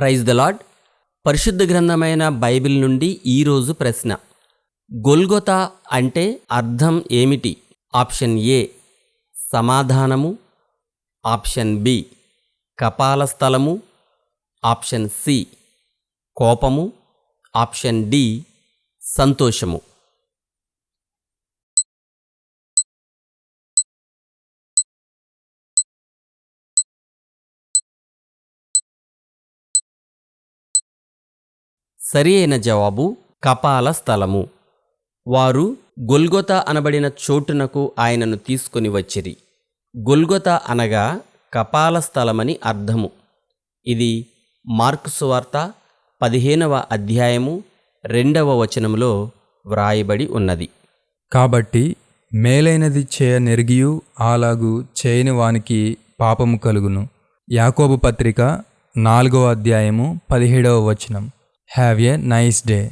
Praise the lord పరిశుద్ధ గ్రంథమైన Bible నుండి ఈరోజు ప్రశ్న. గొల్గొతా అంటే అర్థం ఏమిటి? ఆప్షన్ ఏ సమాధానము. ఆప్షన్ బి కపాల స్థలము. ఆప్షన్ సి కోపము. ఆప్షన్ డి సంతోషము. సరి అయిన జవాబు కపాల స్థలము. వారు గొల్గొత అనబడిన చోటునకు ఆయనను తీసుకొని వచ్చిరి. గొల్గొత అనగా కపాల స్థలమని అర్థము. ఇది మార్కు సువార్త పదిహేనవ అధ్యాయము రెండవ వచనములో వ్రాయబడి ఉన్నది. కాబట్టి మేలైనది చేయ నెరిగియు అలాగు చేయని వానికి పాపము కలుగును. యాకోబు పత్రిక నాలుగవ అధ్యాయము పదిహేడవ వచనం. Have a nice day.